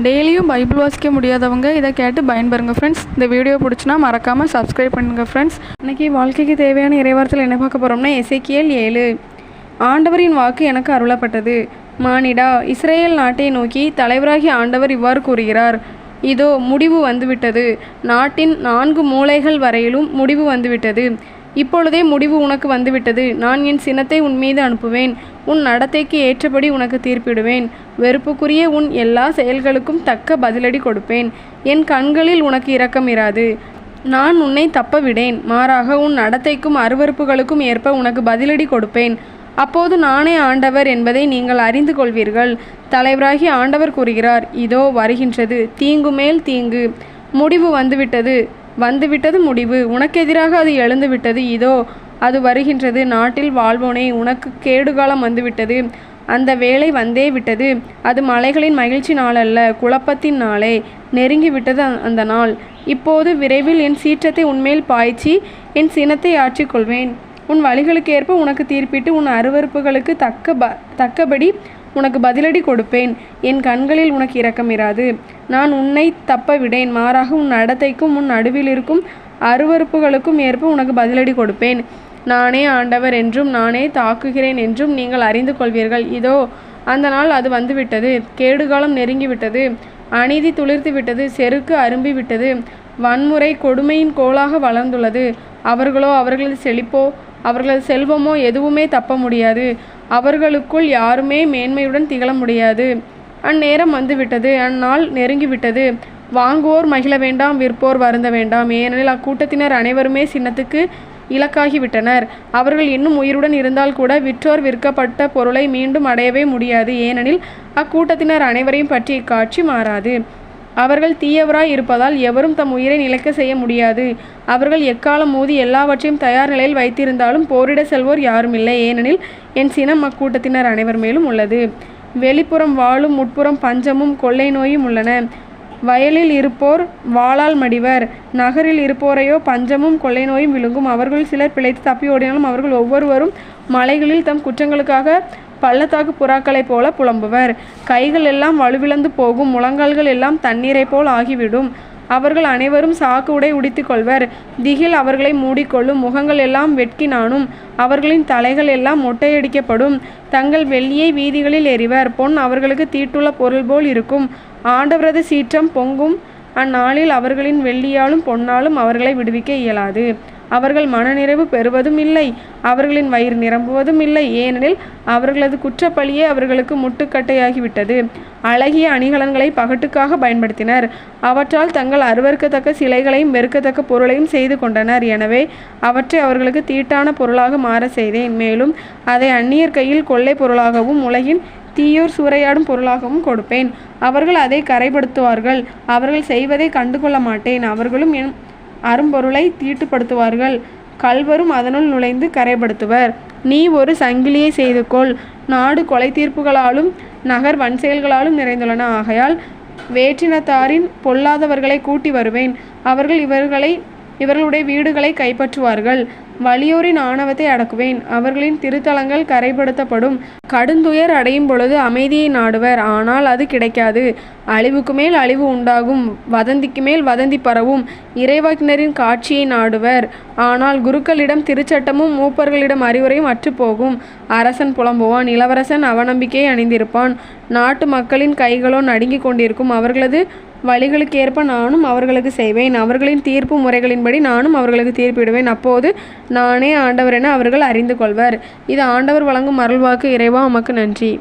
டெய்லியும் பைபிள் வாசிக்க முடியாதவங்க இதை கேட்டு பயன்பெறுங்க ஃப்ரெண்ட்ஸ் இந்த வீடியோ பிடிச்சினா மறக்காமல் சப்ஸ்கிரைப் பண்ணுங்கள் ஃப்ரெண்ட்ஸ் இன்றைக்கி வாழ்க்கைக்கு தேவையான இறைவாரத்தில் என்ன பார்க்க போகிறோம்னா இசைக்கியல் ஏழு. ஆண்டவரின் வாக்கு எனக்கு அருளப்பட்டது. மானிடா இஸ்ரேல் நாட்டை நோக்கி தலைவராகி ஆண்டவர் இவ்வாறு கூறுகிறார். இதோ முடிவு வந்துவிட்டது. நாட்டின் நான்கு மூலைகள் வரையிலும் முடிவு வந்துவிட்டது. இப்பொழுதே முடிவு உனக்கு வந்துவிட்டது. நான் என் சினத்தை உன் மீது அனுப்புவேன். உன் நடத்தைக்கு ஏற்றபடி உனக்கு தீர்ப்பிடுவேன். வெறுப்புக்குரிய உன் எல்லா செயல்களுக்கும் தக்க பதிலடி கொடுப்பேன். என் கண்களில் உனக்கு இரக்கம் இராது. நான் உன்னை தப்ப விடேன் மாறாக உன் நடத்தைக்கும் அருவருப்புகளுக்கும் ஏற்ப உனக்கு பதிலடி கொடுப்பேன். அப்போது நானே ஆண்டவர் என்பதை நீங்கள் அறிந்து கொள்வீர்கள். தலைவராகி ஆண்டவர் கூறுகிறார் இதோ வருகின்றது. தீங்கு மேல் தீங்கு. முடிவு வந்துவிட்டது. வந்துவிட்டது முடிவு. உனக்கு எதிராக அது எழுந்துவிட்டது. இதோ அது வருகின்றது. நாட்டில் வாழ்வோனே உனக்கு கேடுகாலம் வந்துவிட்டது. அந்த வேலை வந்தே விட்டது. அது மலைகளின் மகிழ்ச்சி நாள் அல்ல குழப்பத்தின் நாளே நெருங்கி விட்டது அந்த நாள். இப்போது விரைவில் என் சீற்றத்தை உண்மையில் பாய்ச்சி என் சினத்தை ஆற்றிக்கொள்வேன். உன் வழிகளுக்கு ஏற்ப உனக்கு தீர்ப்பிட்டு உன் அருவருப்புகளுக்கு தக்க ப தக்கபடி உனக்கு பதிலடி கொடுப்பேன். என் கண்களில் உனக்கு இரக்கம் இராது. நான் உன்னை தப்ப விடேன் மாறாக உன் நடத்தைக்கும் உன் நடுவில் இருக்கும் அருவருப்புகளுக்கும் ஏற்ப உனக்கு பதிலடி கொடுப்பேன். நானே ஆண்டவர் என்றும் நானே தாக்குகிறேன் என்றும் நீங்கள் அறிந்து கொள்வீர்கள். இதோ அந்த நாள் அது வந்துவிட்டது. கேடுகாலம் நெருங்கிவிட்டது. அநீதி துளிர்த்து விட்டது செருக்கு அரும்பி விட்டது வன்முறை கொடுமையின் கோலாக வளர்ந்துள்ளது. அவர்களோ அவர்களது செழிப்போ அவர்களது செல்வமோ எதுவுமே தப்ப முடியாது. அவர்களுக்குள் யாருமே மேன்மையுடன் திகழ முடியாது. அந்நேரம் வந்துவிட்டது அந்நாள் நெருங்கிவிட்டது. வாங்குவோர் மகிழ வேண்டாம் விற்போர் வருந்த வேண்டாம். ஏனெனில் அக்கூட்டத்தினர் அனைவருமே சின்னத்துக்கு இலக்காகிவிட்டனர். அவர்கள் இன்னும் உயிருடன் இருந்தால் கூட விற்றோர் விற்கப்பட்ட பொருளை மீண்டும் அடையவே முடியாது. ஏனெனில் அக்கூட்டத்தினர் அனைவரையும் பற்றி இக்காட்சி மாறாது. அவர்கள் தீயவராய் இருப்பதால் எவரும் தம் உயிரை நிலைக்க செய்ய முடியாது. அவர்கள் எக்காலம் மோதி எல்லாவற்றையும் தயார் நிலையில் வைத்திருந்தாலும் போரிட செல்வோர் யாரும் இல்லை. ஏனெனில் என் சினம் அக்கூட்டத்தினர் அனைவர் மேலும் உள்ளது. வெளிப்புறம் வாழும் உட்புறம் பஞ்சமும் கொள்ளை நோயும் உள்ளன. வயலில் இருப்போர் வாளால் மடிவர். நகரில் இருப்போரையோ பஞ்சமும் கொள்ளை நோயும் விழுங்கும். அவர்கள் சிலர் பிழைத்து தப்பி ஓடினாலும் அவர்கள் ஒவ்வொருவரும் மலைகளில் தம் குற்றங்களுக்காக பள்ளத்தாக்கு புறாக்களைப் போல புலம்புவர். கைகள் எல்லாம் வலுவிழந்து போகும் முழங்கால்கள் எல்லாம் தண்ணீரைப் போல் ஆகிவிடும். அவர்கள் அனைவரும் சாக்கு உடை உடித்து கொள்வர். திகில் அவர்களை மூடிக்கொள்ளும் முகங்கள் எல்லாம் வெட்கினானும் அவர்களின் தலைகள் எல்லாம் மொட்டையடிக்கப்படும். தங்கள் வெள்ளியை வீதிகளில் எறிவர். பொன் அவர்களுக்கு தீட்டுள்ள பொருள் போல் இருக்கும். ஆண்டவரது சீற்றம் பொங்கும். அந்நாளில் அவர்களின் வெள்ளியாலும் பொன்னாலும் அவர்களை விடுவிக்க இயலாது. அவர்கள் மனநிறைவு பெறுவதும் இல்லை. அவர்களின் வயிறு நிரம்புவதும் இல்லை. ஏனெனில் அவர்களது குற்றப்பழியே அவர்களுக்கு முட்டுக்கட்டையாகிவிட்டது. அழகிய அணிகலன்களை பகட்டுக்காக பயன்படுத்தினர். அவற்றால் தங்கள் அருவருக்கத்தக்க சிலைகளையும் வெறுக்கத்தக்க பொருளையும் செய்து கொண்டனர். எனவே அவற்றை அவர்களுக்கு தீட்டான பொருளாக மாற செய்தேன். மேலும் அதை அந்நியர் கையில் கொள்ளை பொருளாகவும் உலகின் தீயோர் சூறையாடும் பொருளாகவும் கொடுப்பேன். அவர்கள் அதை கரைப்படுத்துவார்கள் அவர்கள் செய்வதை கண்டுகொள்ள மாட்டேன். அவர்களும் என் அரும்பொருளை தீட்டுப்படுத்துவார்கள். கல்வரும் அதனுள் நுழைந்து கரைப்படுத்துவர். நீ ஒரு சங்கிலியை செய்து கொள் நாடு கொலை தீர்ப்புகளாலும் நகர் வன்செயல்களாலும் நிறைந்துள்ளன. ஆகையால் வேற்றினத்தாரின் பொல்லாதவர்களை கூட்டி வருவேன். அவர்கள் இவர்களை இவர்களுடைய வீடுகளை கைப்பற்றுவார்கள். வலியோரின் ஆணவத்தை அடக்குவேன். அவர்களின் திருத்தலங்கள் கரைப்படுத்தப்படும். கடுந்துயர் அடையும் பொழுது அமைதியை நாடுவர். ஆனால் அது கிடைக்காது. அழிவுக்கு மேல் அழிவு உண்டாகும். வதந்திக்கு மேல் வதந்தி பரவும். இறைவாக்கினரின் காட்சியை நாடுவர். ஆனால் குருக்களிடம் திருச்சட்டமும் மூப்பர்களிடம் அறிவுரையும் அற்றுப்போகும். அரசன் புலம்புவான். இளவரசன் அவநம்பிக்கையை அணிந்திருப்பான். நாட்டு மக்களின் கைகளோ நடுங்கிக் கொண்டிருக்கும். அவர்களது வழிகளுக்கு ஏற்ப நானும் அவர்களுக்கு செய்வேன். அவர்களின் தீர்ப்பு முறைகளின்படி நானும் அவர்களுக்கு தீர்ப்பிடுவேன். அப்போது நானே ஆண்டவர் என அவர்கள் அறிந்து கொள்வர். இது ஆண்டவர் வழங்கும் அருள்வாக்கு இறைவா உமக்கு நன்றி.